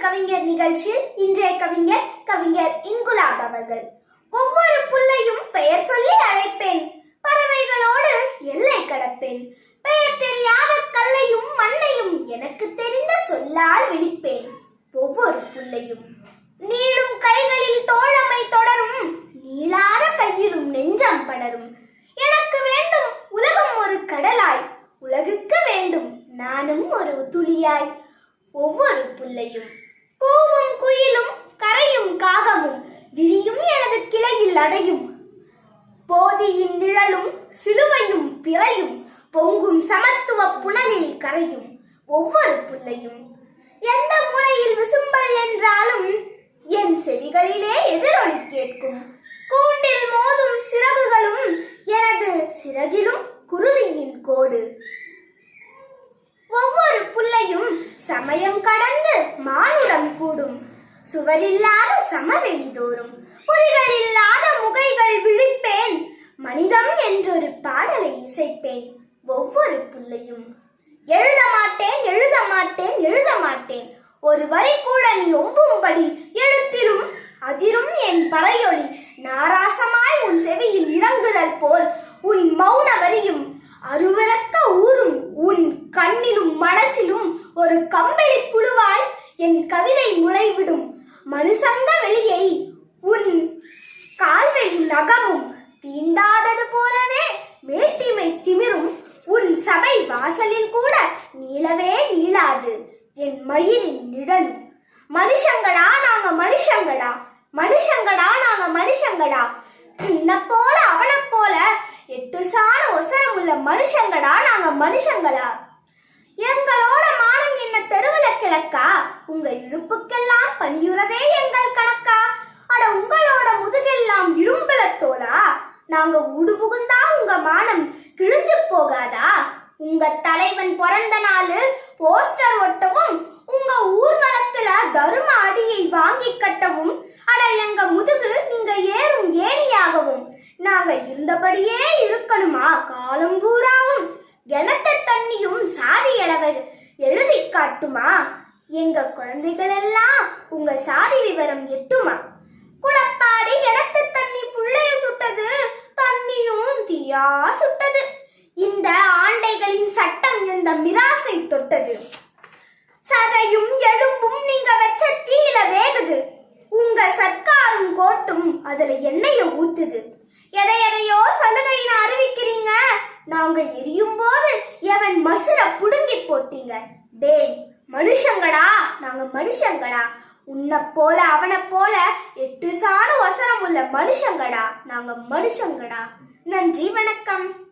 கவிஞர் நிகழ்ச்சியில் இன்றைய கவிஞர் கவிஞர் இன்குலாப் அவர்கள். ஒவ்வொரு புல்லையும் பெயர் சொல்லி அழைப்பேன். பறவைகளோடு எல்லை கடப்பேன். பெயர் தெரியாத கல்லையும் மண்ணையும் எனக்கு தெரிந்த சொல்லால் விழிப்பேன். ஒவ்வொரு புல்லையும் நீளும் கைகளில் தோழமை தொடரும். நீளாத கையிலும் நெஞ்சம் படரும். எனக்கு வேண்டும் உலகம் ஒரு கடலாய். உலகுக்கு வேண்டும் நானும் ஒரு துளியாய். ஒவ்வொரு புல்லையும் கூவும் குயிலும் கரையும் காகமும் விரியும் எனது கிளையில் அடையும். போதியின் நிழலும் சிலுவையும் பிறையும் பொங்கும் சமத்துவ புனலில் கரையும் ஒவ்வொரு புள்ளையும் எந்த முளையில் விசும்பல் என்றாலும் என் செவிகளிலே எதிரொலி கேட்கும். கூண்டில் மோதும் சிறகுகளும் எனது சிறகிலும் குருதியின் கோடு. ஒவ்வொரு புள்ளையும் சமயம் கடந்த சுவரில்லாத சமவெளி தோறும் புரிகளில்லாத முகைகள் விழிப்பேன். மனிதம் என்றொரு பாடலை இசைப்பேன். ஒவ்வொரு புள்ளையும் எழுத மாட்டேன் எழுத மாட்டேன் எழுத மாட்டேன். ஒரு வரி கூட நீ ஒம்பும்படி எழுத்திலும் அதிரும் என் பறையொலி. நாராசமாய் உன் செவியில் இறங்குதல் போல் உன் மௌன வரியும் அருவிறக்க ஊறும் உன் கண்ணிலும் மனசிலும் ஒரு கம்பளி புழுவாய் என் கவிதை முளைவிடும். மனுசந்த வெளியை உன் கால்வெளி நகமும் தீண்டாதது போலவே மேட்டிமை திமிரும். உன் சபை வாசலில் கூட நீளவே நீளாது. என் மயிரின் நிழலும். மனுஷங்கடா நாங்க மனுஷங்கடா. மனுஷங்கடா நாங்க மனுஷங்கடா. உன்னை போல அவனை போல எட்டு சாண ஒசரம் உள்ள மனுஷங்கடா நாங்க மனுஷங்களா? எங்களோ கிடக்கா? உங்க இழுப்புக்கெல்லாம் பணியுறதே எங்கள் கணக்கா? அட உங்களோட முதுகெல்லாம் இரும்புல தோலா? நாங்க ஊடு புகுந்தா உங்க மானம் கிழிஞ்சு போகாதா? உங்க தலைவன் பிறந்த நாள் போஸ்டர் ஒட்டவும் உங்க ஊர்வலத்துல தரும அடியை வாங்கி கட்டவும் அட எங்க முதுகு நீங்க ஏறும் ஏணியாகவும் நாங்க இருந்தபடியே இருக்கணுமா? காலம் பூராவும் கிணத்து தண்ணியும் சாதி அளவை காட்டுமா? எங்க குழந்தைகள் எல்லாம் உங்க சாதி விவரம் எட்டுமா? குளப்பாடி கிணத்து தண்ணி புள்ளைய சுட்டது தண்ணியும் தீயா சுட்டது. இந்த ஆண்டைகளின் சட்டம் இந்த மிராசை தொட்டது? சதையும் எலும்பும் நீங்க வச்ச தீயில வேகுது. உங்க சர்க்காரும் கோட்டும் அதுல எண்ணெய ஊத்துது. எதை எதையோ சலுகைன்னு அறிவிக்கிறீங்க. நாங்க எரியும் போது எவன் மசுர புடுங்கி போட்டீங்க? டேய் மனுஷங்கடா நாங்க மனுஷங்கடா. உன்னை போல அவனை போல எட்டு சாண ஒசரம் உள்ள மனுஷங்கடா. நாங்க மனுஷங்கடா. நன்றி வணக்கம்.